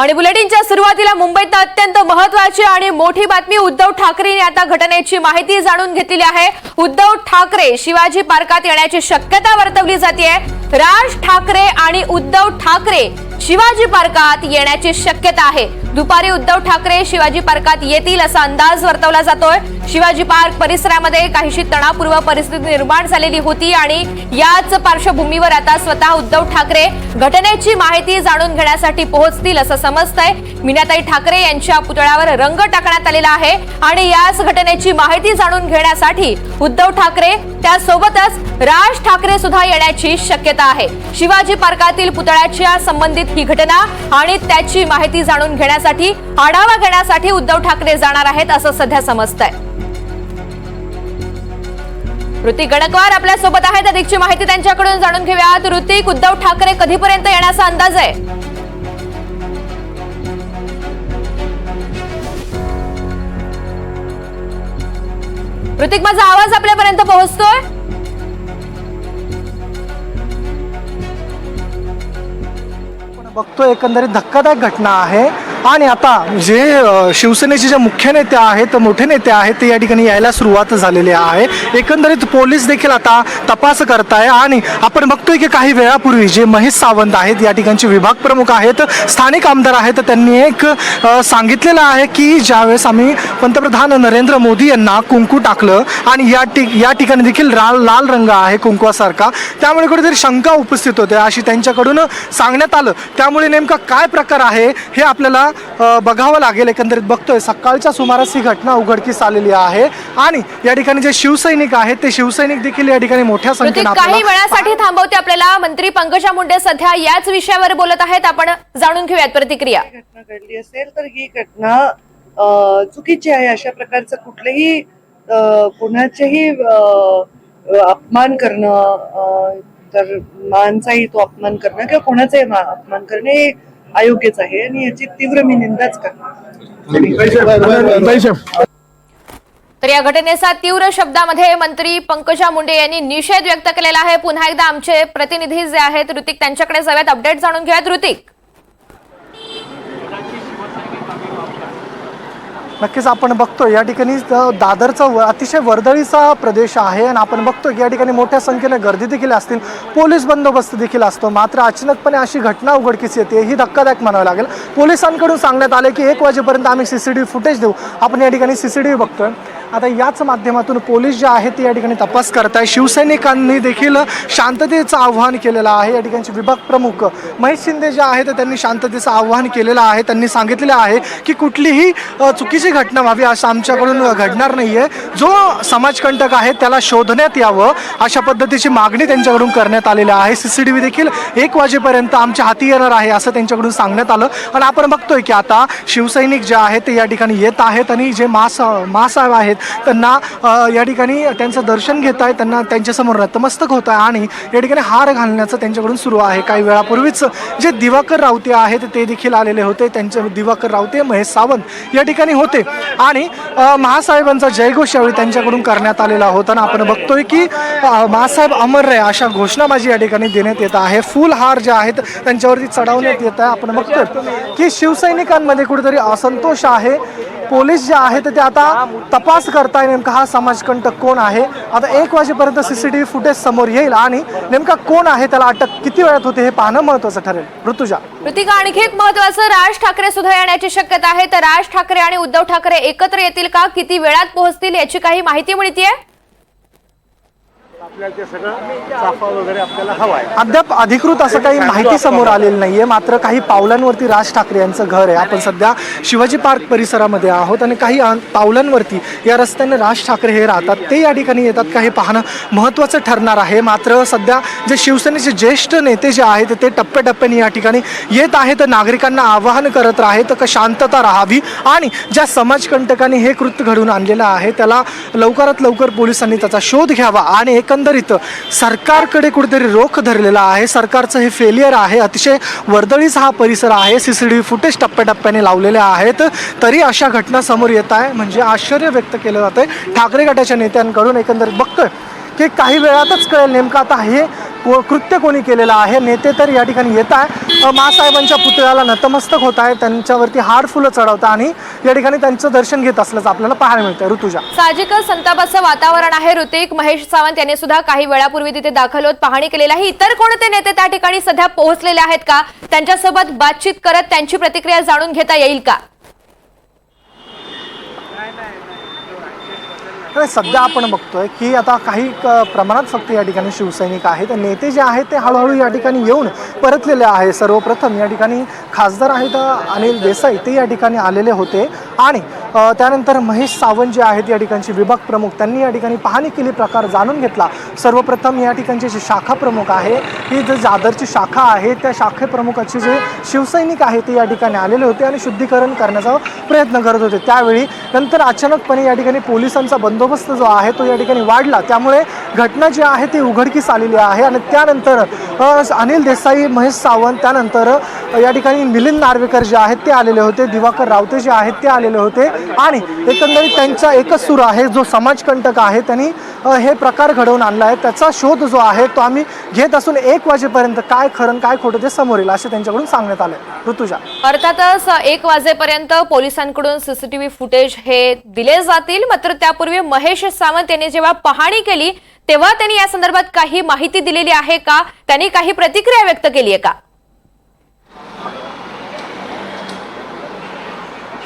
आणि बुलेटिनच्या सुरुवातीला मुंबईत अत्यंत महत्वाची आणि मोठी बातमी उद्धव ठाकरेंनी आता घटनेची माहिती जाणून घेतलेली आहे. उद्धव ठाकरे शिवाजी पार्कात येण्याची शक्यता वर्तवली जाते राज ठाकरे आणि उद्धव ठाकरे शिवाजी पार्कात येण्याची शक्यता आहे. दुपारी उद्धव ठाकरे शिवाजी पार्कात येतील असा अंदाज वर्तवला जातोय. शिवाजी पार्क परिसरामध्ये काहीशी तणावपूर्व परिस्थिती निर्माण झालेली होती आणि याच पार्श्वभूमीवर आता स्वतः उद्धव ठाकरे घटनेची माहिती जाणून घेण्यासाठी पोहोचतील असं समजतंय. मीनाताई ठाकरे यांच्या पुतळ्यावर रंग टाकण्यात आलेला आहे आणि याच घटनेची माहिती जाणून घेण्यासाठी उद्धव ठाकरे त्यासोबतच राज ठाकरे सुद्धा येण्याची शक्यता आहे. शिवाजी पार्कातील पुतळ्याच्या संबंधित ही घटना आणि त्याची माहिती जाणून घेण्यासाठी आढावा घेण्यासाठी उद्धव ठाकरे जाणार आहेत असं सध्या समजतंय. ऋतिक गणकवार आपल्यासोबत आहेत. अधिकची माहिती त्यांच्याकडून जाणून घेऊयात. ऋतिक उद्धव ठाकरे कधीपर्यंत येण्याचा अंदाज आहे? ऋतिक माझा आवाज आपल्यापर्यंत पोहोचतोय? बघतो एकंदरीत धक्कादायक घटना आहे. आणि आता जे शिवसेनेचे जे मुख्य नेते आहेत मोठे नेते आहेत ते या ठिकाणी यायला सुरुवात झालेली आहे. एकंदरीत पोलीस देखील आता तपास करताय आणि आपण बघतोय की काही वेळापूर्वी जे महेश सावंत आहेत या ठिकाणचे विभाग प्रमुख आहेत स्थानिक आमदार आहेत त्यांनी एक सांगितलेलं आहे की ज्यावेळेस आम्ही पंतप्रधान नरेंद्र मोदी यांना कुंकू टाकलं आणि या ठिक या ठिकाणी देखील लाल लाल रंग आहे कुंकुवासारखा त्यामुळे कुठेतरी शंका उपस्थित होते अशी त्यांच्याकडून सांगण्यात आलं. त्यामुळे नेमका काय प्रकार आहे हे आपल्याला अ, बघावं लागेल. एकंदरीत बघतोय सकाळच्या सुमारास ही घटना उघडकीस आलेली आहे. आणि या ठिकाणी जे शिवसैनिक आहेत ते शिवसैनिक देखील या ठिकाणी मोठ्या संख्येने काही आपल्याला वेळासाठी थांबवते आपल्याला. मंत्री पंकजा मुंडे सध्या याच विषयावर बोलत आहेत. आपण जाणून घेऊयात प्रतिक्रिया. घटना घडली असेल तर ही घटना चुकीची आहे. अशा प्रकारचं कुठलेही कुणाचेही अपमान करणं तर मानचाही तो अपमान करणं किंवा कोणाचाही अपमान करणे हे अयोग्यच आहे आणि याची तीव्र मी निंदाच करते तर या घटनेचा तीव्र शब्दामध्ये मंत्री पंकजा मुंडे यांनी निषेध व्यक्त केलेला आहे. पुन्हा एकदा आमचे प्रतिनिधी जे आहेत ऋतिक त्यांच्याकडे जाऊयात. अपडेट जाणून घेऊयात. ऋतिक. नक्कीच आपण बघतो या ठिकाणी दादरचा व- अतिशय वर्दळीचा प्रदेश आहे आणि आपण बघतो की या ठिकाणी मोठ्या संख्येने गर्दी देखील असतील. पोलीस बंदोबस्त देखील असतो. मात्र अचानकपणे अशी घटना उघडकीस येते ही धक्कादायक म्हणावं लागेल. पोलिसांकडून सांगण्यात आले की एक वाजेपर्यंत आम्ही सीसीटीव्ही फुटेज देऊ. आपण या ठिकाणी सी सीसीटीव्ही बघतोय. आता याच माध्यमातून पोलीस जे आहेत ते या ठिकाणी तपास करत आहे शिवसैनिकांनी देखील शांततेचं आव्हान केलेलं आहे. या ठिकाणचे विभाग प्रमुख महेश शिंदे जे आहेत त्यांनी शांततेचं आव्हान केलेलं आहे. त्यांनी सांगितलेलं आहे की कुठलीही चुकीची घटना व्हावी असं आमच्याकडून घडणार नाही आहे जो समाजकंटक आहे त्याला शोधण्यात यावं अशा पद्धतीची मागणी त्यांच्याकडून करण्यात आलेली आहे. सी सी टी व्ही देखील एक वाजेपर्यंत आमच्या हाती येणार आहे असं त्यांच्याकडून सांगण्यात आलं. आणि आपण बघतोय की आता शिवसैनिक जे आहेत ते या ठिकाणी येत आहेत आणि जे मास मासाहेब आहेत त्यांना या ठिकाणी त्यांचं दर्शन घेत आहे त्यांना त्यांच्यासमोर नतमस्तक होत आहे आणि या ठिकाणी हार घालण्याचं त्यांच्याकडून सुरू आहे. काही वेळापूर्वीच जे दिवाकर रावते आहेत ते देखील आलेले होते. त्यांचे दिवाकर रावते महेश सावंत या ठिकाणी होते. आणि महासाहेबांचा जयघोष यावेळी त्यांच्याकडून करण्यात आलेला होता. आणि आपण बघतोय की महासाहेब अमर रे अशा घोषणाबाजी या ठिकाणी देण्यात येत आहे. फुल हार जे आहेत त्यांच्यावरती चढवण्यात येत आहे. आपण बघतोय की शिवसैनिकांमध्ये कुठेतरी असंतोष आहे. पोलीस जे आहेत ते आता तपास करताय. नेमका हा समाजकंटक कोण आहे? आता एक वाजेपर्यंत C C T V footage समोर येईल आणि नेमका कोण आहे त्याला अटक किती वेळात होते हे पाहणं महत्वाचं ठरेल. ऋतुजा. ऋतिका आणखी एक महत्वाचं राज ठाकरे सुद्धा येण्याची शक्यता आहे. तर राज ठाकरे आणि उद्धव ठाकरे एकत्र येतील का? किती वेळात पोहोचतील याची काही माहिती मिळतीये? अद्याप अधिकृत असं काही माहिती समोर आलेली नाहीये. मात्र काही पावलांवरती राज ठाकरे यांचं घर आहे. आपण सध्या शिवाजी पार्क परिसरामध्ये आहोत आणि काही पावलांवरती या रस्त्याने राज ठाकरे हे राहतात. ते या ठिकाणी येतात का हे पाहणं महत्त्वाचं ठरणार आहे. मात्र सध्या जे शिवसेनेचे ज्येष्ठ नेते जे आहेत ते टप्प्याटप्प्याने या ठिकाणी येत आहेत. नागरिकांना आवाहन करत आहेत का शांतता राहावी आणि ज्या समाजकंटकांनी हे कृत्य घडवून आणलेलं आहे त्याला लवकरात लवकर पोलिसांनी त्याचा शोध घ्यावा आणि एकंदरीत सरकारकडे कुठेतरी रोख धरलेला आहे. सरकारचं हे फेलियर आहे. अतिशय वर्दळीचा हा परिसर आहे. C C T V footage टप्प्याटप्प्याने लावलेले आहेत. तरी अशा घटना समोर येत आहे. म्हणजे आश्चर्य व्यक्त केलं जातंय. ठाकरे गटाच्या नेत्यांकडून एकंदरीत बघतोय की काही वेळातच कळेल नेमकं आता हे को कृत्य कोणी केलेलं आहे नेते तर या ठिकाणी येत आहे. मासाहेबांच्या पुतळ्याला नतमस्तक होत आहे त्यांच्यावरती हार फुलं चढवतं आणि या ठिकाणी त्यांचं दर्शन घेत असल्याचं आपल्याला पाहायला मिळतं ऋतुजा. साहजिकच संतापाचं वातावरण आहे. ऋतिक महेश सावंत यांनी सुद्धा काही वेळापूर्वी तिथे दाखल होत पाहणी केलेली आहे. इतर कोणते नेते त्या ठिकाणी सध्या पोहोचलेले आहेत का? त्यांच्यासोबत बातचीत करत त्यांची प्रतिक्रिया जाणून घेता येईल का? तर सध्या आपण बघतोय की आता काही क- प्रमाणात फक्त या ठिकाणी शिवसैनिक आहेत. नेते जे आहेत ते हळूहळू या ठिकाणी येऊन परतलेले आहे सर्वप्रथम या ठिकाणी खासदार आहेत अनिल देसाई ते या ठिकाणी आलेले होते. आणि त्यानंतर महेश सावंत जे आहेत या ठिकाणचे विभाग प्रमुख त्यांनी या ठिकाणी पाहणी केली प्रकार जाणून घेतला. सर्वप्रथम या ठिकाणचे जे शाखा प्रमुख आहे ही जे जादरची शाखा आहे त्या शाखे प्रमुखाचे जे शिवसैनिक आहे ते या ठिकाणी आलेले होते आणि शुद्धीकरण करण्याचा प्रयत्न करत होते. त्यावेळी नंतर अचानकपणे या ठिकाणी पोलिसांचा बंदोबस्त जो आहे तो या ठिकाणी वाढला. त्यामुळे घटना जी आहे ती उघडकीस आलेली आहे आणि त्यानंतर अनिल देसाई महेश सावंत त्यानंतर या ठिकाणी मिलिंद नार्वेकर जे आहेत ते आलेले होते दिवाकर रावते जे आहेत ते आलेले होते आणि एकंदरीत त्यांचा एकच सूर आहे जो समाजकंटक आहे त्यांनी हे प्रकार घडवून आणला आहे. त्याचा शोध जो आहे तो आम्ही घेत असून एक वाजेपर्यंत काय खरं काय खोटं ते समोर येईल असे त्यांच्याकडून सांगण्यात आले ऋतुजा. अर्थातच एक वाजेपर्यंत पोलिसांकडून सीसीटीव्ही फुटेज हे दिले जातील मात्र त्यापूर्वी महेश सावंत यांनी जेव्हा पाहणी केली तेव्हा त्यांनी या संदर्भात काही माहिती दिलेली आहे का? त्यांनी काही प्रतिक्रिया व्यक्त केली आहे का?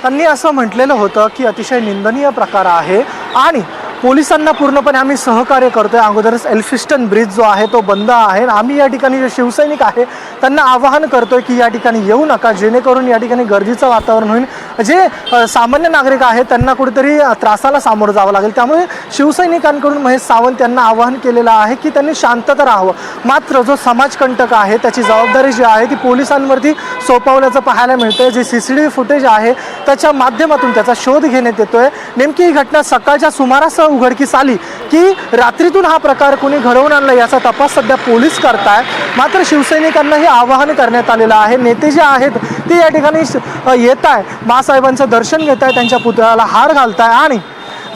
त्यांनी असं म्हटलेलं होतं की अतिशय निंदनीय प्रकार आहे आणि पोलिसांना पूर्णपणे आम्ही सहकार्य करतोय. अगोदरच एल्फिस्टन ब्रिज जो आहे तो बंद आहे आम्ही या ठिकाणी जे शिवसैनिक आहे त्यांना आवाहन करतोय की या ठिकाणी येऊ नका जेणेकरून या ठिकाणी गर्दीचं वातावरण होईल. जे सामान्य नागरिक आहेत त्यांना कुठेतरी त्रासाला सामोरं जावं लागेल. त्यामुळे शिवसैनिकांकडून महेश सावंत यांना आवाहन केलेलं आहे की त्यांनी शांतता राहावं. मात्र जो समाजकंटक आहे त्याची जबाबदारी जी आहे ती पोलिसांवरती सोपवल्याचं पाहायला मिळतंय. जे C C T V footage आहे त्याच्या माध्यमातून त्याचा शोध घेण्यात येतोय. नेमकी ही घटना सकाळच्या सुमारास उघडकीस आली की रात्रीतून हा प्रकार कोणी घडवून आणला याचा तपास सध्या पोलीस करताय मात्र शिवसैनिकांनाही आवाहन करण्यात आलेलं आहे. नेते जे आहेत ते या ठिकाणी येत आहे बाळासाहेबांचं दर्शन घेत आहे त्यांच्या पुतळ्याला हार आहे आणि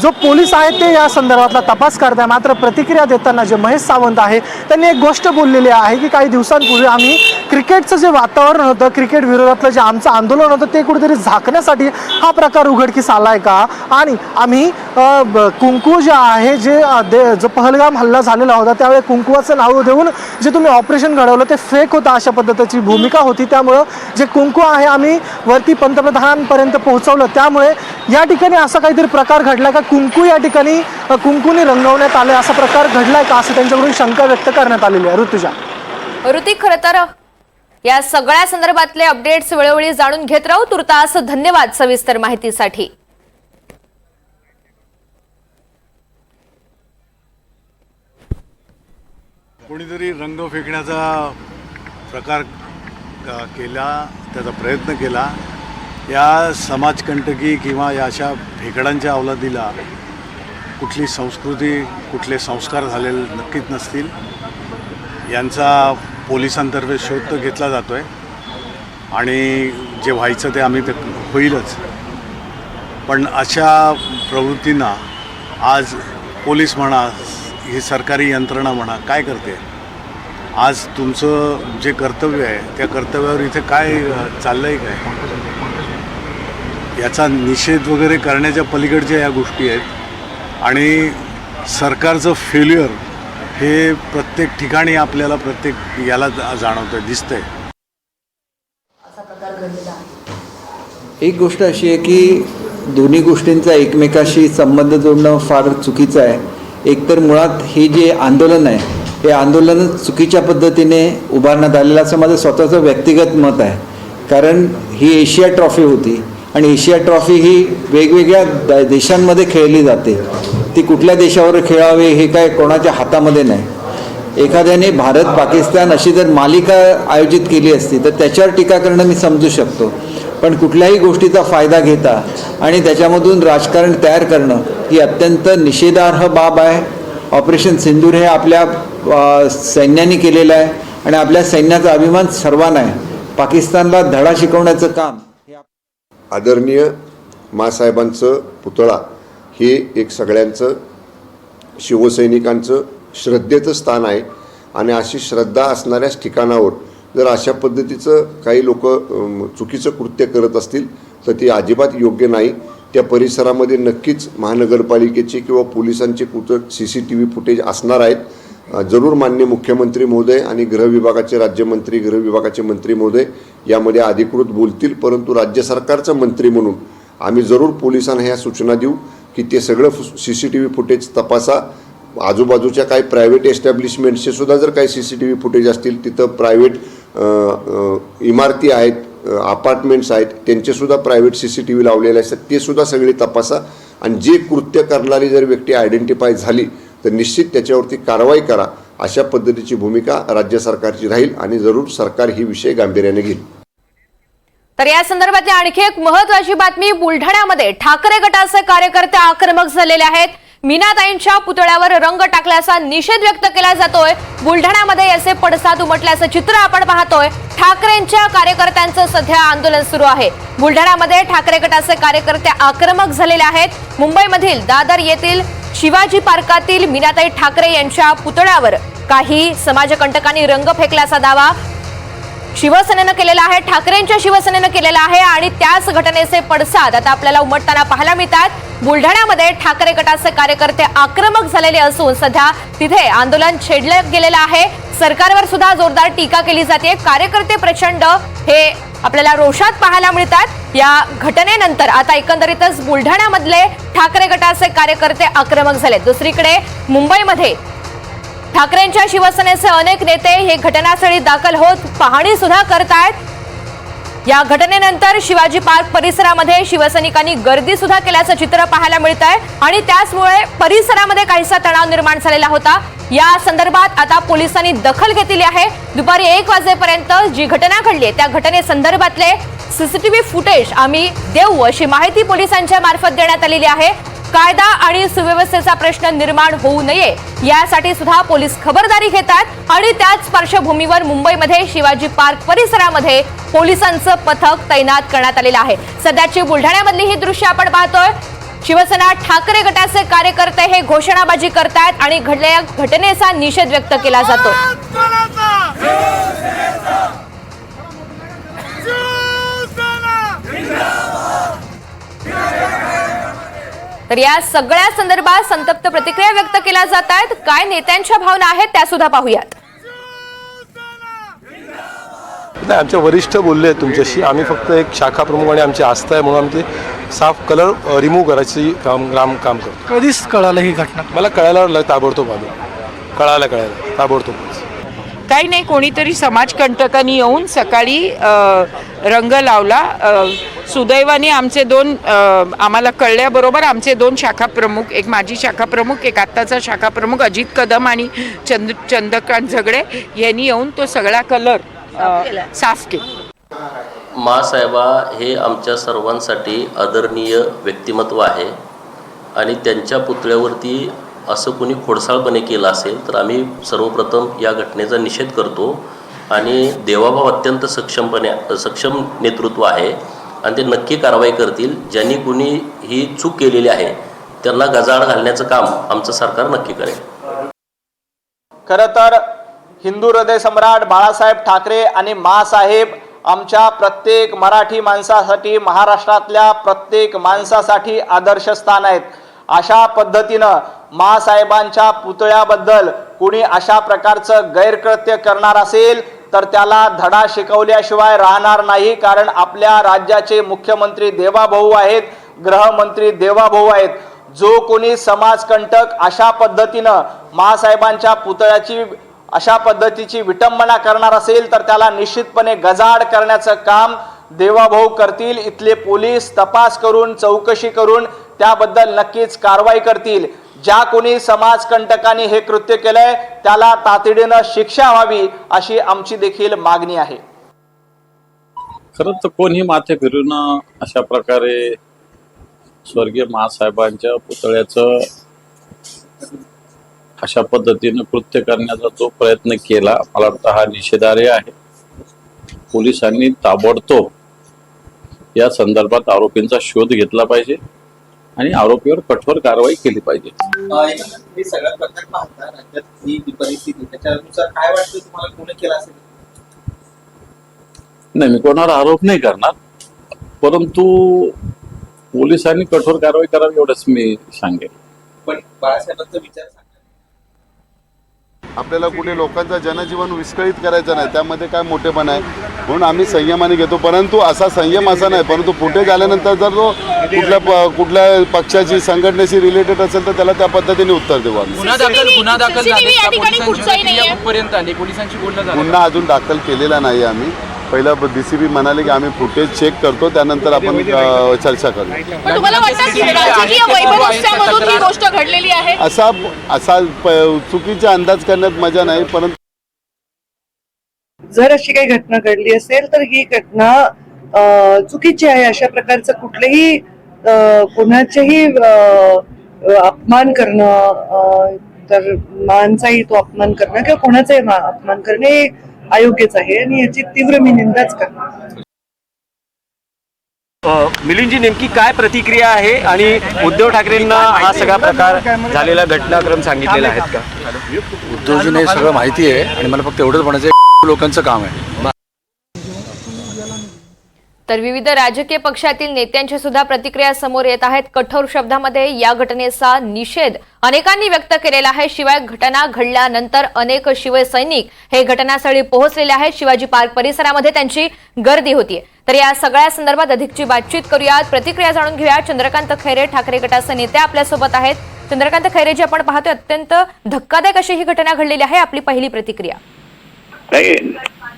जो पोलीस आहे ते या संदर्भातला तपास करत आहे मात्र प्रतिक्रिया देताना जे महेश सावंत आहे त्यांनी एक गोष्ट बोललेली आहे की काही दिवसांपूर्वी आम्ही क्रिकेटचं जे वातावरण होतं क्रिकेट विरोधातलं जे आमचं आंदोलन होतं ते कुठेतरी झाकण्यासाठी हा प्रकार उघडकीस आला आहे का? आणि आम्ही ब- कुंकू जे आहे जे दे जो पहलगाम हल्ला झालेला होता त्यावेळी कुंकुवाचं नाव देऊन जे तुम्ही ऑपरेशन घडवलं ते फेक होतं अशा पद्धतीची भूमिका होती. त्यामुळं जे कुंकू आहे आम्ही वरती पंतप्रधानांपर्यंत पोहोचवलं. त्यामुळे या ठिकाणी असा काहीतरी प्रकार घडला का? कुंकू या ठिकाणी कुंकूने रंगवण्यात आले असा प्रकार घडलाय का? असं त्यांच्याकडून शंका व्यक्त करण्यात आलेली आहे. ऋतुजा. ऋतिक खरं तर या सगळ्या संदर्भातले अपडेट्स वेळोवेळी जाणून घेत राहू. तुर्तास धन्यवाद सविस्तर माहितीसाठी. कोणीतरी रंग फेकण्याचा प्रकार क- केला त्याचा प्रयत्न केला. या समाजकंटकी किंवा या अशा फेकडांच्या अवलादीला कुठली संस्कृती कुठले संस्कार झालेले नक्कीच नसतील. यांचा पोलिसांतर्फे शोध तर घेतला जातो आहे आणि जे व्हायचं ते आम्ही ते होईलच. पण अशा प्रवृत्तींना आज पोलीस म्हणा ही सरकारी यंत्रणा म्हणा काय करते? आज तुमचं जे कर्तव्य आहे त्या कर्तव्यावर इथे काय चाललं आहे काय? याचा निषेध वगैरे करण्याच्या पलीकडच्या या गोष्टी आहेत. आणि सरकारचं फेल्युअर हे प्रत्येक ठिकाणी आपल्याला प्रत्येक याला जाणवतं दिसतंय. एक गोष्ट अशी आहे की दोन्ही गोष्टींचा एकमेकाशी संबंध जोडणं फार चुकीचं आहे. एकतर मुळात हे जे आंदोलन आहे हे आंदोलन चुकीच्या पद्धतीने उभारण्यात आलेलं असं माझं स्वतःचं व्यक्तिगत मत आहे. कारण ही एशिया ट्रॉफी होती. आणि एशिया ट्रॉफी ही वेगवेगळ्या द देशांमध्ये खेळली जाते. ती कुठल्या देशावर खेळावे हे काय कोणाच्या हातामध्ये नाही. एखाद्याने भारत पाकिस्तान अशी जर मालिका आयोजित केली असती तर त्याच्यावर टीका करणं मी समजू शकतो. पण कुठल्याही गोष्टीचा फायदा घेता आणि त्याच्यामधून राजकारण तयार करणं ही अत्यंत निषेधार्ह बाब आहे. ऑपरेशन सिंदूर हे आपल्या सैन्याने केलेलं आहे आणि आपल्या सैन्याचा अभिमान सर्वांना आहे. पाकिस्तानला धडा शिकवण्याचं काम आदरणीय मासाहेबांचं पुतळा हे एक सगळ्यांचं शिवसैनिकांचं श्रद्धेचं स्थान आहे. आणि अशी श्रद्धा असणाऱ्याच ठिकाणावर जर अशा पद्धतीचं काही लोक चुकीचं कृत्य करत असतील तर ते अजिबात योग्य नाही. त्या परिसरामध्ये नक्कीच महानगरपालिकेची किंवा पोलिसांचे कुठं C C T V footage असणार आहेत. जरूर मान्य मुख्यमंत्री महोदय आणि गृहविभागाचे राज्यमंत्री गृहविभागाचे मंत्री महोदय यामध्ये अधिकृत बोलतील परंतु राज्य सरकारचा मंत्री म्हणून आम्ही जरूर पोलिसांना ह्या सूचना देऊ की ते सगळं C C T V footage तपासा. आजूबाजूच्या काही प्रायव्हेट एस्टॅब्लिशमेंटचे सुद्धा जर काही C C T V footage असतील तिथं प्रायव्हेट इमारती आहेत अपार्टमेंट्स आहेत त्यांचेसुद्धा private C C T V लावलेले असतात ते सुद्धा सगळे तपासा. आणि जे कृत्य करणारी जर व्यक्ती आयडेंटिफाय झाली तर निश्चित त्याच्यावरती कारवाई करा. अशा पद्धतीची भूमिका राज्य सरकारची राहील आणि जरूर सरकार ही विषय गांभीर्याने घेईल. तर या संदर्भातली आणखी एक महत्वाची बातमी बुलढाण्यामध्ये ठाकरे गटाचे कार्यकर्ते आक्रमक झालेले आहेत. मीनाताईंच्या पुतळ्यावर रंग टाकल्याचा निषेध व्यक्त केला जातोय. बुलढाण्यामध्ये याचे पडसाद उमटल्याचं चित्र आपण पाहतोय. ठाकरेंच्या कार्यकर्त्यांचं सध्या आंदोलन सुरू आहे. बुलढाण्यामध्ये ठाकरे गटाचे कार्यकर्ते आक्रमक झालेले आहेत. मुंबईमधील दादर येथील शिवाजी पार्कातील मीनाताई ठाकरे यांच्या पुतळ्यावर काही समाजकंटकांनी रंग फेकल्याचा दावा शिवसेनेनं केलेला आहे ठाकरेंच्या शिवसेनेनं केलेला आहे आणि त्याच घटनेचे पडसाद आता आपल्याला उमटताना पाहायला मिळतात. बुलढाण्यामध्ये ठाकरे गटाचे कार्यकर्ते आक्रमक झालेले असून सध्या तिथे आंदोलन छेडलं गेलेलं आहे. सरकारवर सुद्धा जोरदार टीका केली जाते. कार्यकर्ते प्रचंड हे आपल्याला रोषात पाहायला मिळतात. या घटनेनंतर आता एकंदरीतच बुलढाण्यामधले ठाकरे गटाचे कार्यकर्ते आक्रमक झाले दुसरीकडे मुंबईमध्ये ठाकरेंच्या शिवसेनेचे अनेक नेते हे घटनास्थळी दाखल होत पाहणी सुद्धा करतायत. या घटनेनंतर शिवाजी पार्क परिसरामध्ये शिवसैनिकांनी गर्दी सुद्धा केल्याचं चित्र पाहायला मिळत आहे आणि त्याचमुळे परिसरामध्ये काहीसा तणाव निर्माण झालेला होता. या संदर्भात आता पोलिसांनी दखल घेतली आहे. दुपारी एक वाजेपर्यंत जी घटना घडली आहे त्या घटनेसंदर्भातले सीसीटीव्ही फुटेज आम्ही देऊ अशी माहिती पोलिसांच्या मार्फत देण्यात आलेली आहे. कायदा आणि सुव्यवस्थेचा प्रश्न निर्माण होऊ नये यासाठी सुद्धा पोलीस खबरदारी घेतात आणि त्याच पार्श्वभूमीवर मुंबईमध्ये शिवाजी पार्क परिसरामध्ये पोलिसांचं पथक तैनात करण्यात आलेलं आहे. सध्याची बुलढाण्यामधली ही दृश्य आपण पाहतोय. शिवसेना ठाकरे गटाचे कार्यकर्ते हे घोषणाबाजी करतायत आणि घडलेल्या घटनेचा निषेध व्यक्त केला जातो तर या सगळ्या संदर्भात संतप्त प्रतिक्रिया व्यक्त केल्या जात आहेत. काय नेत्यांच्या भावना आहेत त्या सुद्धा पाहूयात. नाही आमचे वरिष्ठ बोलले आहेत तुमच्याशी. आम्ही फक्त एक शाखा प्रमुख आणि आमची आस्था आहे म्हणून आम्ही ते साफ कलर रिमूव्ह करायची काम काम काम करतो. कधीच कळालं ही घटना. मला कळायला ताबडतोब आलो कळायला कळायला. ताबडतोब काही नाही कोणीतरी समाजकंटकांनी येऊन सकाळी रंग लावला. सुदैवाने आमचे दोन आम्हाला कळल्याबरोबर आमचे दोन शाखा प्रमुख एक माजी शाखा प्रमुख एक आत्ताचा शाखा प्रमुख अजित कदम आणि चंद चंद्रकांत झगडे यांनी येऊन तो सगळा कलर साफ केला. मासाहेबा हे आमच्या सर्वांसाठी आदरणीय व्यक्तिमत्व आहे आणि त्यांच्या पुतळ्यावरती असं कोणी खोडसाळपणे केलं असेल तर आम्ही सर्वप्रथम या घटनेचा निषेध करतो. आणि देवाभाव अत्यंत सक्षमपणे सक्षम नेतृत्व आहे. आणि ते नक्की कारवाई करतील. ज्यांनी कुणी ही चूक केलेली आहे त्यांना गजाआड घालण्याचं काम आमचं सरकार नक्की करेल. खरं तर हिंदू हृदय सम्राट बाळासाहेब ठाकरे आणि मासाहेब आमच्या प्रत्येक मराठी माणसासाठी महाराष्ट्रातल्या प्रत्येक माणसासाठी आदर्श स्थान आहेत. अशा पद्धतीनं मासाहेबांच्या पुतळ्याबद्दल कुणी अशा प्रकारचं गैरकृत्य करणार असेल तर त्याला धडा शिकवल्याशिवाय राहणार नाही कारण आपल्या राज्याचे मुख्यमंत्री देवाभाऊ आहेत गृहमंत्री देवाभाऊ आहेत. जो कोणी समाजकंटक अशा पद्धतीनं महासाहेबांच्या पुतळ्याची अशा पद्धतीची विटंबना करणार असेल तर त्याला निश्चितपणे गजाड करण्याचं काम देवाभाऊ करतील. इथले पोलीस तपास करून चौकशी करून त्याबद्दल नक्कीच कारवाई करतील. ज्या कोणी समाजकंटकांनी हे कृत्य केलंय त्याला तातडीनं शिक्षा व्हावी अशी आमची देखील मागणी आहे. खरंच तर कोणी माथे फिरून अशा प्रकारे स्वर्गीय महासाहेबांच्या पुतळ्याचं अशा पद्धतीनं कृत्य करण्याचा जो प्रयत्न केला मला वाटतं हा निषेधार्ह आहे. पोलिसांनी ताबडतोब या संदर्भात आरोपींचा शोध घेतला पाहिजे. आणि आरोपीवर कठोर कारवाई केली पाहिजे. नाही मी कोणावर आरोप नाही करणार. परंतु पोलिसांनी कठोर कारवाई करावी एवढंच मी सांगेन. पण बाळासाहेबांचा विचार आपल्याला कुठे लोकांचं जनजीवन विस्कळीत करायचं नाही त्यामध्ये काय मोठेपण आहे? म्हणून आम्ही संयमाने घेतो. परंतु असा संयम असा नाही परंतु फुटेज आल्यानंतर जर तो कुठल्या प- कुठल्या पक्षाची संघटनेशी रिलेटेड असेल तर त्याला त्या पद्धतीने उत्तर देऊ आम्ही. गुन्हा दाखल गुन्हा दाखल या ठिकाणी कुठचाही नाहीये. पर्यंत आली? पोलिसांशी बोलणं झालं गुन्हा अजून दाखल केलेला नाही आम्ही. पहिला डी सी बी म्हणाले की आम्ही फुटेज चेक करतो त्यानंतर आपण चर्चा करू. पण तुम्हाला वाटतं की राजकीय वैभवस्यामधून ही गोष्ट घडलेली आहे? असा असा प- चुकीचा अंदाज करण्यात मजा नाही परंतु जर अशी काही घटना घडली असेल तर ही घटना अ, चुकीची आहे. अशा प्रकारचं कुठलेही अ, कुणाचेही अ, अपमान करणं अ, तर मानचाही तो अपमान करणं किंवा कोणाचाही मा- अपमान करणे हे अयोग्यच आहे आणि याची तीव्र मी निंदाच करणार. मिलिंदजी नेमकी काय प्रतिक्रिया आहे आणि उद्धव ठाकरेंना हा सगळा प्रकार झालेला घटनाक्रम सांगितलेला आहेत का? उद्धवजीने सगळं माहिती आहे आणि मला फक्त एवढंच म्हणायचं लोकांचं काम आहे. तर विविध राजकीय पक्षातील नेत्यांच्या सुद्धा प्रतिक्रिया समोर येत आहेत. कठोर शब्दामध्ये या घटनेचा निषेध अनेकांनी व्यक्त केलेला आहे. शिवाय घटना घडल्यानंतर अनेक शिवसैनिक हे घटनास्थळी पोहोचलेले आहेत. शिवाजी पार्क परिसरामध्ये त्यांची गर्दी होती. तर या सगळ्या संदर्भात अधिकची बातचीत करूयात. प्रतिक्रिया जाणून घेऊया चंद्रकांत खैरे ठाकरे गटाचे नेते आपल्यासोबत आहेत. चंद्रकांत खैरे जी आपण पाहतोय अत्यंत धक्कादायक अशी ही घटना घडलेली आहे. आपली पहिली प्रतिक्रिया. नाही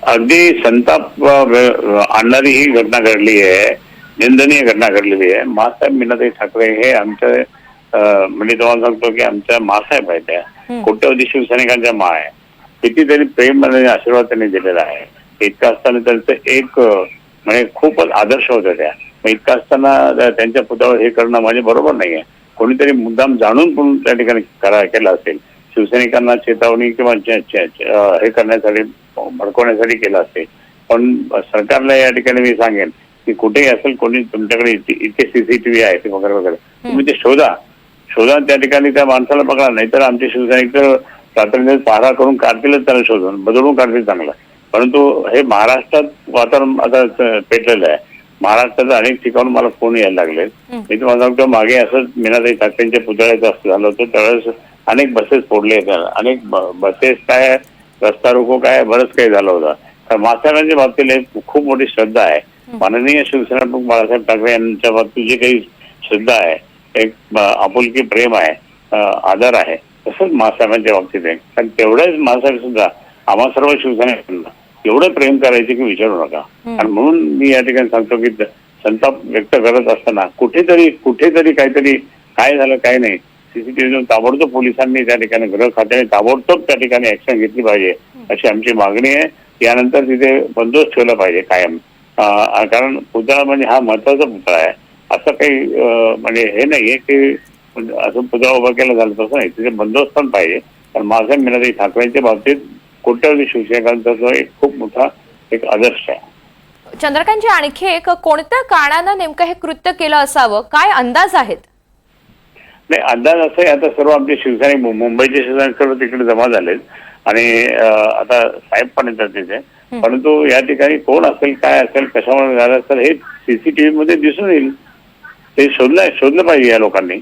अगदी संताप आणणारी ही घटना घडली आहे निंदनीय घटना घडलेली आहे. मासाहेब मीनाताई ठाकरे हे आमच्या म्हणजे तुम्हाला सांगतो की आमच्या मासाहेब आहेत त्या. कोट्यवधी शिवसैनिकांच्या मा आहे कितीतरी प्रेम आणि आशीर्वाद त्यांनी दिलेला आहे. इतकं असताना त्यांचं एक म्हणजे खूपच आदर्श होत्या त्या. मग इतकं असताना त्या- त्यांच्या पुतळ्यावर हे करणं म्हणजे बरोबर नाहीये कोणीतरी मुद्दाम जाणून पण त्या ठिकाणी करा केला असेल. शिवसैनिकांना चेतावणी किंवा हे करण्यासाठी भडकवण्यासाठी केलं असेल पण सरकारला या ठिकाणी मी सांगेन की कुठेही असेल कोणी तुमच्याकडे इथे सीसीटीव्ही आहे ते वगैरे वगैरे. तुम्ही ते शोधा. शोधा त्या ठिकाणी त्या माणसाला पकडा. नाहीतर आमचे शिवसैनिक तर रात्रीदिवस पहारा करून काढतीलच त्याला शोधून बदलून काढतील चांगलं. परंतु हे महाराष्ट्रात वातावरण आता पेटलेलं आहे. महाराष्ट्रात अनेक ठिकाणून मला फोन यायला लागले. मी तुम्हाला सांगतो मागे असंच मीनाताई ठाकरेंच्या पुतळ्याचं असं झालं होतं. त्यावेळेस अनेक बसेस फोडले अनेक बसेस काय रस्ता रोको काय बरंच काही झालं होतं. तर माथेरानच्या बाबतीत एक खूप मोठी श्रद्धा आहे. माननीय शिवसेना प्रमुख बाळासाहेब ठाकरे यांच्या बाबतीत जी काही श्रद्धा आहे एक आपुलकी प्रेम आहे आदर आहे तसंच मासाहेबांच्या बाबतीत आहे कारण तेवढेच मासाहेब सुद्धा आम्हा सर्व शिवसैनिकांना एवढं प्रेम करायचे की विचारू नका. आणि म्हणून मी या ठिकाणी सांगतो की संताप व्यक्त करत असताना कुठेतरी कुठेतरी काहीतरी काय झालं काय नाही सीसीटीव्ही ताबडतोब पोलिसांनी त्या ठिकाणी गृह खात्याने ताबडतोब त्या ठिकाणी ऍक्शन घेतली पाहिजे अशी आमची मागणी आहे. यानंतर तिथे बंदोबस्त ठेवला पाहिजे कायम. कारण पुतळा म्हणजे हा महत्त्वाचा पुतळा आहे. असं काही म्हणजे हे नाहीये की असं पुतळा उभा केला झालं तसं नाही. तिथे बंदोबस्त पण पाहिजे. कारण माझं मिळाली ठाकरेंच्या बाबतीत कोट्यावधी शिक्षकांचा जो एक खूप मोठा एक आदर्श आहे. चंद्रकांतजी आणखी एक कोणत्या कारणानं नेमकं हे कृत्य केलं असावं? काय अंदाज आहेत? नाही अंदाज असं आहे आता सर्व आमचे शिवसैनिक मुंबईचे शिवसैनिक सर्व तिकडे जमा झालेत. आणि आता साहेब पण येतात तिथे. परंतु या ठिकाणी कोण असेल काय असेल कशामुळे झालं असेल हे सीसीटीव्ही मध्ये दिसून येईल. ते शोधलं शोधलं पाहिजे या लोकांनी.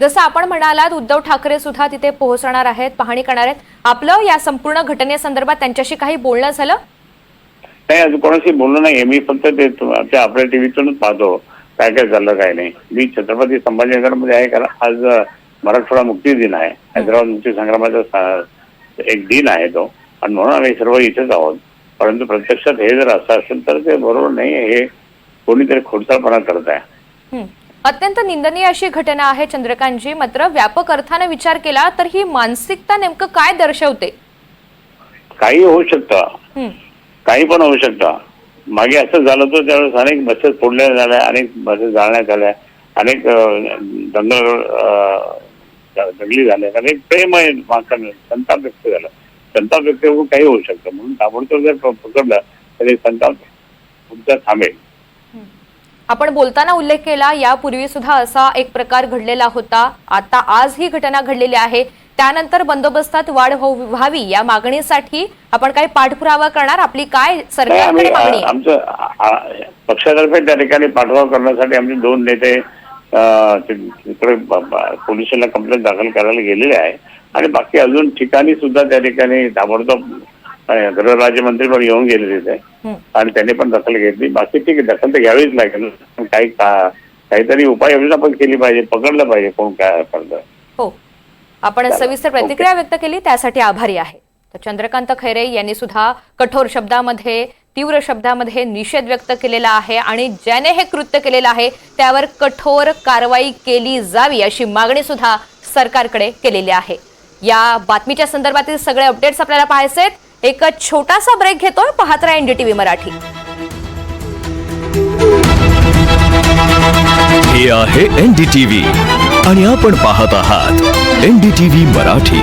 जसं आपण म्हणालात उद्धव ठाकरे सुद्धा तिथे पोहोचणार आहेत पाहणी करणार आहेत. आपलं या संपूर्ण घटनेसंदर्भात त्यांच्याशी काही बोलणं झालं? नाही अजून कोणाशी बोललो नाही मी फक्त ते तु- आमच्या आपल्या टीव्हीतूनच पाहतो. काय काय झालं काय नाही. मी छत्रपती संभाजीनगरमध्ये आहे कारण आज मराठवाडा मुक्ती दिन आहे. हैदराबाद मुक्ती संग्रामाचा एक दिन आहे तो. आणि म्हणून आम्ही सर्व इथेच आहोत. परंतु प्रत्यक्षात हे जर असं असेल तर ते बरोबर नाही हे कोणीतरी खोडसाळपणा करत आहे. हं. अत्यंत निंदनीय अशी घटना आहे चंद्रकांतजी. मात्र व्यापक अर्थाने विचार केला तर ही मानसिकता नेमकं काय दर्शवते? काही होऊ शकतं. काही पण होऊ शकतं. मागे असं झालं होतं त्यावेळेस अनेक बसेस फोडल्या झाल्या अनेक बसेस जाळण्यात आल्या अनेक दंगल दंगली झाल्या अनेक प्रेम आहे माणसाने संताप व्यक्त झाला. संताप व्यक्त होऊन काही होऊ शकतं म्हणून ताबडतोब जर पकडलं तर संताप तुमचा थांबेल. आपण बोलताना उल्लेख केला यापूर्वी सुद्धा असा एक प्रकार घडलेला होता. आता आज ही घटना घडलेली आहे. त्यानंतर बंदोबस्तात वाढ होऊ- व्हावी या मागणीसाठी आपण काही पाठपुरावा करणार? आपली काय सरकारकडे मागणी? आहे आमचं पक्षातर्फे त्या ठिकाणी पाठवा करण्यासाठी आमचे दोन नेते तिकडे पोलिसांना कंप्लेंट दाखल करायला गेलेले आहे. आणि बाकी अजून ठिकाणी सुद्धा त्या ठिकाणी ताबडतोब गृहराज्यमंत्री पण येऊन गेले तिथे. आणि त्यांनी पण दखल घेतली. बाकी ठीक आहे दखल तर घ्यावीच लागेल. काही काहीतरी उपाययोजना पण केली पाहिजे पकडलं पाहिजे कोण काय करतं. हो. आपण सविस्तर प्रतिक्रिया व्यक्त केली त्यासाठी आभारी आहे. तर चंद्रकांत खैरे यांनी सुद्धा कठोर शब्दामध्ये तीव्र शब्दामध्ये निषेध व्यक्त केलेला आहे आणि ज्याने हे कृत्य केलेलं आहे त्यावर कठोर कारवाई केली जावी अशी मागणी सुद्धा सरकारकडे केलेली आहे. या बातमीच्या संदर्भातील सगळे अपडेट्स आपल्याला पाहायचे आहेत. एक छोटासा ब्रेक घेतोय पाहत राहा एनडीटीव्ही मराठी. हे आहे एनडीटीव्ही. आणि आपण पाहत आहात एनडीटीव्ही मराठी.